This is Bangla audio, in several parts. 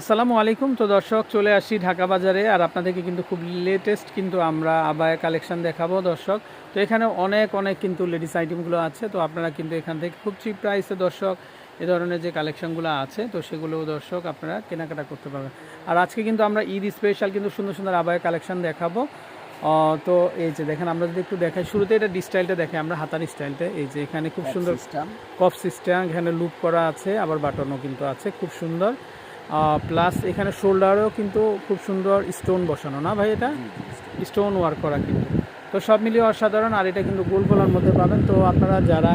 আসসালামু আলাইকুম। তো দর্শক চলে আসি ঢাকা বাজারে আর আপনাদেরকে কিন্তু খুব লেটেস্ট কিন্তু আমরা আবায়া কালেকশন দেখাবো দর্শক। তো এখানে অনেক অনেক কিন্তু লেডিস আইটেমগুলো আছে। তো আপনারা কিন্তু এখান থেকে খুব চিপ প্রাইসে দর্শক এ ধরনের যে কালেকশনগুলো আছে তো সেগুলো দর্শক আপনারা কেনাকাটা করতে পারবেন। আর আজকে কিন্তু আমরা ঈদ স্পেশাল কিন্তু সুন্দর সুন্দর আবায়া কালেকশন দেখাবো। তো এই যে দেখেন আমরা যদি একটু দেখাই শুরুতে এটা ডিস্টাইলটা দেখে আমরা হাতার স্টাইলটা এই যে এখানে খুব সুন্দর কফ সিস্টেম এখানে লুপ করা আছে আবার বাটনও কিন্তু আছে খুব সুন্দর। প্লাস এখানে শোল্ডারও কিন্তু খুব সুন্দর স্টোন বসানো না ভাই এটা? স্টোন ওয়ার্ক করা কিন্তু। তো সব মিলিয়ে অসাধারণ আর এটা কিন্তু গোল গোলার মধ্যে পাবেন। তো আপনারা যারা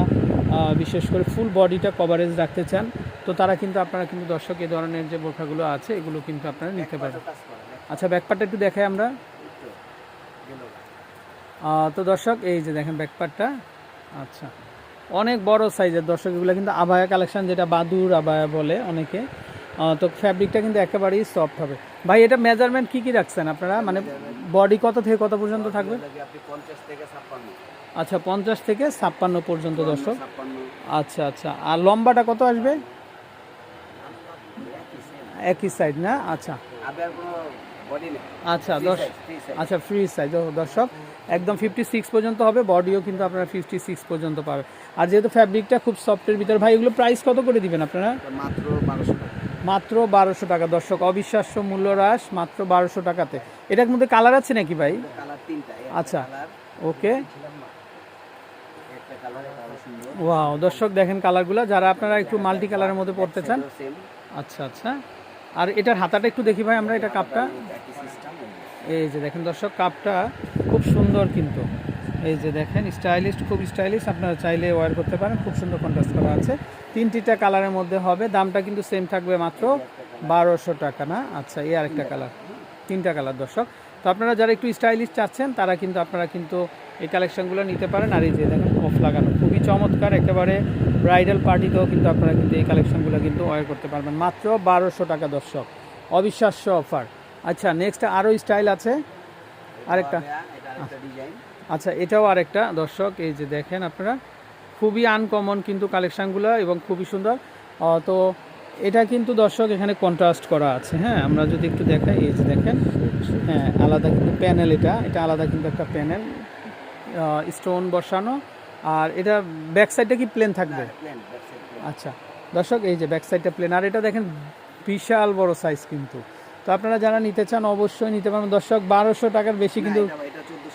বিশেষ করে ফুল বডিটা কভারেজ রাখতে চান তো তারা কিন্তু আপনারা কিন্তু দর্শক এই ধরনের যে বোরখাগুলো আছে এগুলো কিন্তু আপনারা নিতে পারবেন আচ্ছা ব্যাকপার্টটা একটু দেখাই আমরা। তো দর্শক এই যে দেখেন ব্যাকপার্টটা আচ্ছা অনেক বড় সাইজের দর্শক এগুলো কিন্তু আবায়া কালেকশন যেটা বাদুর আবায়া বলে অনেকে। তো ফ্যাব্রিকটা কিন্তু একেবারেই সফট হবে। ভাই এটা মেজারমেন্ট কি কি রাখছেন আপনারা? মানে বডি কত থেকে কত পর্যন্ত থাকবে? আচ্ছা পঞ্চাশ থেকে ছাপ্পান্ন পর্যন্ত দর্শক। আচ্ছা আচ্ছা। আর লম্বাটা কত আসবে? একই সাইড না? আচ্ছা। আচ্ছা দশ। আচ্ছা ফ্রি সাইজ দর্শক একদম ফিফটি সিক্স পর্যন্ত হবে বডিও কিন্তু আপনারা ফিফটি সিক্স পর্যন্ত পাবে। আর যেহেতু ফ্যাব্রিকটা খুব সফটের ভিতরে ভাই এগুলো প্রাইস কত করে দিবেন আপনারা? মাত্র বারোশো মাত্র বারোশো টাকা। দর্শক অবিশ্বাস্য মূল্য হ্রাস মাত্র বারোশো টাকাতে। এটার মধ্যে কালার আছে নাকি ভাই? আচ্ছা। ওকে। ওয়াও দর্শক দেখেন কালারগুলো। যারা আপনারা একটু মাল্টি কালারের মধ্যে পড়তে চান। আচ্ছা আচ্ছা। আর এটার হাতাটা একটু দেখি ভাই আমরা এটা কাপটা। এই যে দেখেন দর্শক কাপটা খুব সুন্দর কিন্তু। এই যে দেখেন, স্টাইলিশ, খুব স্টাইলিশ, আপনারা চাইলে ওয়ার করতে পারেন, খুব সুন্দর কন্ট্রাস্ট করা আছে। তিনটিটা কালারের মধ্যে হবে, দামটা কিন্তু সেম থাকবে মাত্র বারোশো টাকা না? আচ্ছা এই আরেকটা কালার, তিনটা কালার দর্শক। তো আপনারা যারা একটু স্টাইলিশ চাচ্ছেন, তারা কিন্তু আপনারা কিন্তু এই কালেকশনগুলো নিতে পারেন। আর এই যে দেখেন অফ লাগানো, খুবই চমৎকার, একেবারে ব্রাইডাল পার্টিতেও কিন্তু আপনারা কিন্তু এই কালেকশনগুলো কিন্তু ওয়ার করতে পারবেন। মাত্র বারোশো টাকা দর্শক, অবিশ্বাস্য অফার আচ্ছা নেক্সট আরও স্টাইল আছে? আরেকটা। আচ্ছা এটাও আরেকটা। দর্শক এই যে দেখেন আপনারা খুবই আনকমন কিন্তু কালেকশানগুলো এবং খুবই সুন্দর। তো এটা কিন্তু দর্শক এখানে কন্ট্রাস্ট করা আছে হ্যাঁ? আমরা যদি একটু দেখাই এই যে দেখেন হ্যাঁ আলাদা কিন্তু প্যানেল এটা। এটা আলাদা কিন্তু একটা প্যানেল স্টোন বসানো। আর এটা ব্যাক সাইডটা কি প্লেন থাকবে? আচ্ছা দর্শক এই যে ব্যাক সাইডটা প্লেন আর এটা দেখেন বিশাল বড় সাইজ কিন্তু। তো আপনারা যারা নিতে চান অবশ্যই নিতে পারবেন। দর্শক বারোশো টাকার বেশি কিন্তু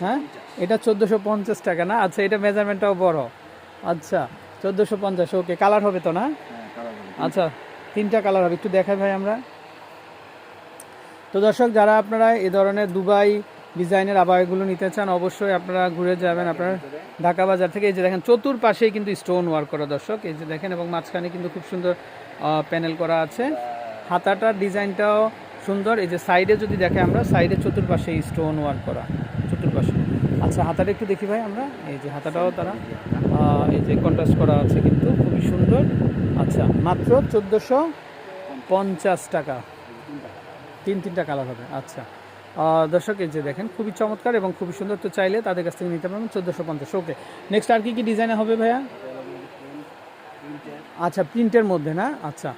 হ্যাঁ? এটা চোদ্দোশো পঞ্চাশ টাকা না? আচ্ছা এটা মেজারমেন্টটাও বড়। আচ্ছা চোদ্দোশো পঞ্চাশ ওকে কালার হবে তো না? হ্যাঁ আচ্ছা তিনটা কালার হবে একটু দেখাই ভাই আমরা। তো দর্শক যারা আপনারা এ ধরনের দুবাই ডিজাইনের আবায়গুলো নিতে চান অবশ্যই আপনারা ঘুরে যাবেন আপনারা ঢাকা বাজার থেকে। এই যে দেখেন চতুর্পাশেই কিন্তু স্টোন ওয়ার্ক করা দর্শক। এই যে দেখেন এবং মাঝখানে কিন্তু খুব সুন্দর প্যানেল করা আছে। হাতাটার ডিজাইনটাও সুন্দর। এই যে সাইডে যদি দেখে আমরা সাইডে চতুর্পাশে স্টোন ওয়ার্ক করা। চতুর্পাশে আচ্ছা হাতাটা একটু দেখি ভাই আমরা। এই যে হাতাটাও তারা এই যে কন্ট্রাস্ট করা আছে কিন্তু, খুবই সুন্দর। আচ্ছা মাত্র চোদ্দোশো পঞ্চাশ টাকা। তিন তিনটা কালার হবে আচ্ছা। দর্শক, এই যে দেখেন, খুবই চমৎকার এবং খুবই সুন্দর। তো চাইলে তাদের কাছ থেকে নিতে পারবেন চোদ্দোশো পঞ্চাশ। ওকে নেক্সট আর কি কি ডিজাইনে হবে ভাইয়া? আচ্ছা প্রিন্টের মধ্যে না? আচ্ছা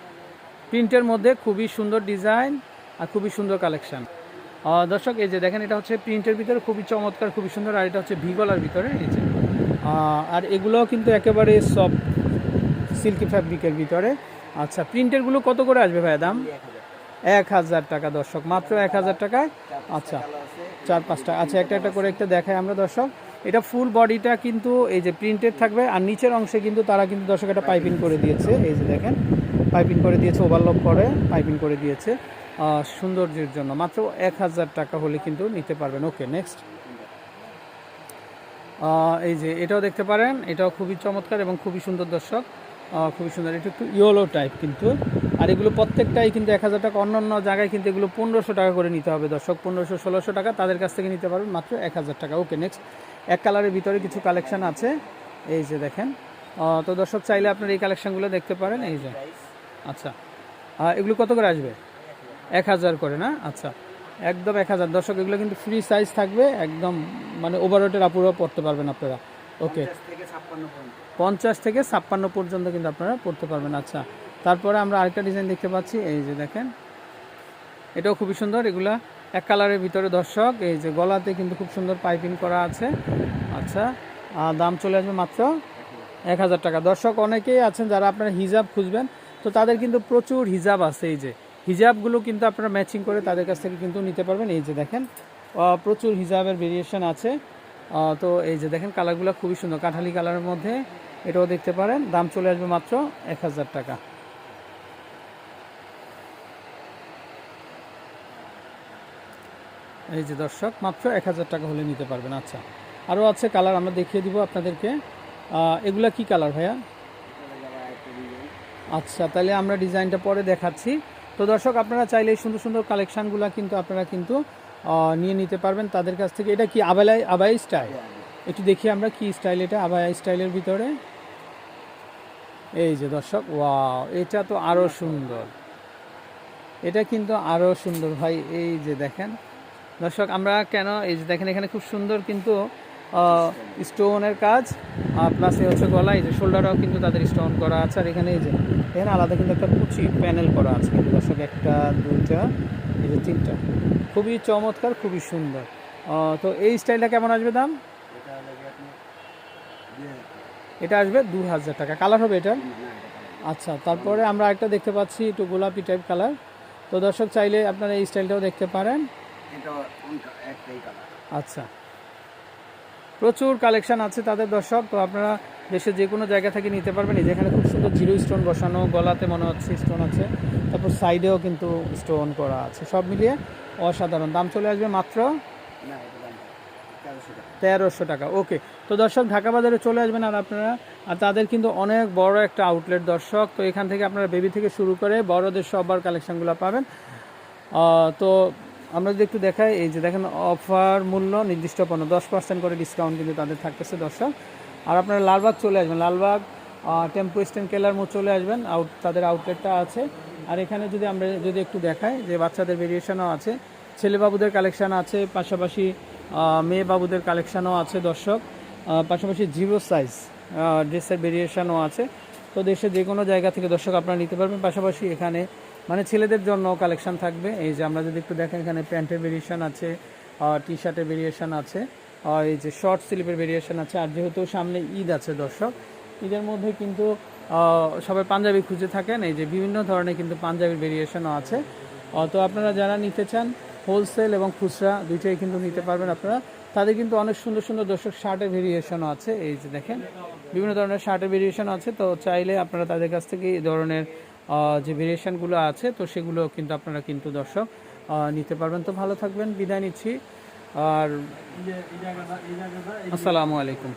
প্রিন্টের মধ্যে খুবই সুন্দর ডিজাইন আর খুবই সুন্দর কালেকশন দর্শক, এই যে দেখেন, এটা হচ্ছে প্রিন্টের ভিতরে খুবই চমৎকার, খুবই সুন্দর, আর এটা হচ্ছে ভিগলার ভিতরে, এই যে। আর এগুলোও কিন্তু একেবারে সব সিল্কি ফ্যাব্রিকের ভিতরে। আচ্ছা প্রিন্টেরগুলো কত করে আসবে ভাইয়া দাম? এক হাজার টাকা, দর্শক, মাত্র এক হাজার টাকায় আচ্ছা চার পাঁচটা আচ্ছা একটা একটা করে একটা দেখাই আমরা, দর্শক। এটা ফুল বডিটা কিন্তু এই যে প্রিন্টেড থাকবে, আর নিচের অংশে কিন্তু তারা কিন্তু, দর্শক একটা পাইপিং করে দিয়েছে। এই যে দেখেন পাইপিং করে দিয়েছে ওভারলক করে, পাইপিং করে দিয়েছে। সৌন্দর্যের জন্য। মাত্র এক হাজার টাকা হলে কিন্তু নিতে পারবেন। ওকে নেক্সট এই যে এটাও দেখতে পারেন, এটাও খুবই চমৎকার এবং খুবই সুন্দর দর্শক। খুবই সুন্দর। এটা একটু ইয়েলো টাইপ কিন্তু। আর এগুলো প্রত্যেকটাই কিন্তু এক হাজার টাকা অন্য অন্য জায়গায় কিন্তু এগুলো পনেরোশো টাকা করে নিতে হবে দর্শক। পনেরোশো, ষোলোশো টাকা তাদের কাছ থেকে নিতে পারবেন মাত্র এক হাজার টাকা। ওকে নেক্সট এক কালারের ভিতরে কিছু কালেকশন আছে। এই যে দেখেন। তো দর্শক চাইলে আপনার এই কালেকশনগুলো দেখতে পারেন। এই যে। আচ্ছা। এগুলো কত করে আসবে? এক হাজার করে না? আচ্ছা। একদম এক হাজার। দর্শক এগুলো কিন্তু ফ্রি সাইজ থাকবে একদম মানে ওভারওয়েটের আপুরও পড়তে পারবেন আপনারা। ওকে পঞ্চাশ থেকে ছাপ্পান্ন পর্যন্ত। কিন্তু আপনারা পড়তে পারবেন আচ্ছা। তারপরে আমরা আরেকটা ডিজাইন দেখতে পাচ্ছি এই যে দেখেন। এটাও খুবই সুন্দর এগুলা এক কালারের ভিতরে। দর্শক এই যে গলাতে কিন্তু খুব সুন্দর পাইপিং করা আছে আচ্ছা। আর দাম চলে আসবে মাত্র এক হাজার টাকা। দর্শক অনেকেই আছেন যারা আপনারা হিজাব খুঁজবেন তো তাদের কিন্তু প্রচুর হিজাব আছে এই যে। হিজাবগুলো কিন্তু আপনারা ম্যাচিং করে তাদের কাছ থেকে কিন্তু নিতে পারবেন। এই যে দেখেন প্রচুর হিজাবের ভেরিয়েশন আছে। তো এই যে দেখেন কালারগুলো খুবই সুন্দর। কাঁঠালি কালারের মধ্যে এটাও দেখতে পারেন। দাম চলে আসবে মাত্র এক হাজার টাকা। এই যে দর্শক, মাত্র এক হাজার টাকা হলে নিতে পারবেন। আচ্ছা আরও আছে কালার আমরা দেখিয়ে দিব আপনাদেরকে। এগুলা কি কালার ভাইয়া চলে যাবে আরেকটা ডিজাইন আচ্ছা তাহলে আমরা ডিজাইনটা পরে দেখাচ্ছি। তো দর্শক, আপনারা চাইলে এই সুন্দর সুন্দর কালেকশানগুলো কিন্তু আপনারা কিন্তু নিয়ে নিতে পারবেন। তাদের কাছ থেকে এটা কি আবালাই, আবাই স্টাইল? একটু দেখি আমরা কি স্টাইল এটা, আবাই স্টাইলের ভিতরে। এই যে দর্শক, ওয়াও, এটা তো আরও সুন্দর। এটা কিন্তু আরও সুন্দর। ভাই, এই যে দেখেন। দর্শক, আমরা কেন, এই যে দেখেন, এখানে খুব সুন্দর কিন্তু স্টোনের কাজ প্লাস এ হচ্ছে গলা এই যে শোল্ডারও কিন্তু তাদের স্টোন করা আছে আর এখানে এই যে এখানে আলাদা কিন্তু একটা কুচি প্যানেল করা আছে কিন্তু দর্শক একটা দুইটা এই যে তিনটা। খুবই চমৎকার খুবই সুন্দর। তো এই স্টাইলটা কেমন আসবে দাম? এটা আসবে দু হাজার টাকা। কালার হবে এটা। আচ্ছা তারপরে আমরা একটা দেখতে পাচ্ছি একটু গোলাপি টাইপ কালার তো দর্শক চাইলে আপনারা এই স্টাইলটাও দেখতে পারেন। আচ্ছা। প্রচুর কালেকশান আছে তাদের দর্শক তো আপনারা দেশের যে কোনো জায়গা থেকে নিতে পারবেন। যেখানে খুব সুন্দর জিরো স্টোন বসানো গলাতে মনে হচ্ছে স্টোন আছে। তারপর সাইডেও কিন্তু স্টোন করা আছে। সব মিলিয়ে অসাধারণ। দাম চলে আসবে মাত্র তেরোশো টাকা। ওকে তো দর্শক ঢাকা বাজারে চলে আসবেন আর আপনারা আর তাদের কিন্তু অনেক বড় একটা আউটলেট দর্শক। তো এখান থেকে আপনারা বেবি থেকে শুরু করে বড়দের সবার কালেকশানগুলো পাবেন। তো আমরা যদি একটু দেখাই, এই যে দেখেন, অফার মূল্য নির্দিষ্ট পণ্য, দশ পার্সেন্ট করে ডিসকাউন্ট কিন্তু তাদের থাকতেছে দর্শক। আর আপনারা লালবাগ চলে আসবেন, লালবাগ টেম্পো স্ট্যান্ড কেলার মোড় চলে আসবেন আউট তাদের আউটলেটটা আছে। আর এখানে যদি আমরা যদি একটু দেখাই, যে বাচ্চাদের ভেরিয়েশনও আছে ছেলে বাবুদের কালেকশন আছে, পাশাপাশি মেয়ে বাবুদের কালেকশনও আছে দর্শক। পাশাপাশি জিরো সাইজ ড্রেসের ভেরিয়েশনও আছে। তো দেশের যে কোনো জায়গা থেকে দর্শক আপনারা নিতে পারবেন। পাশাপাশি এখানে মানে ছেলেদের জন্য কালেকশন থাকবে। এই যে আমরা যদি একটু দেখেন, এখানে প্যান্টের ভেরিয়েশন আছে টি শার্টের ভেরিয়েশন আছে এই যে শর্ট স্লিপের ভেরিয়েশন আছে, আর যেহেতু সামনে ঈদ আছে দর্শক, ঈদের মধ্যে কিন্তু সবাই পাঞ্জাবি খুঁজে থাকেন। এই যে বিভিন্ন ধরনের কিন্তু পাঞ্জাবির ভেরিয়েশনও আছে। তো আপনারা যারা নিতে চান হোলসেল এবং খুচরা দুইটাই কিন্তু নিতে পারবেন আপনারা। তাদের কিন্তু অনেক সুন্দর সুন্দর দর্শক শার্টের ভেরিয়েশনও আছে। এই যে দেখেন, বিভিন্ন ধরনের শার্টের ভেরিয়েশন আছে। তো চাইলে আপনারা তাদের কাছ থেকে এই ধরনের যে ভেরিয়েশানগুলো আছে তো সেগুলো কিন্তু আপনারা কিন্তু দর্শক নিতে পারবেন। তো ভালো থাকবেন বিদায় নিচ্ছি। আর আসসালামু আলাইকুম।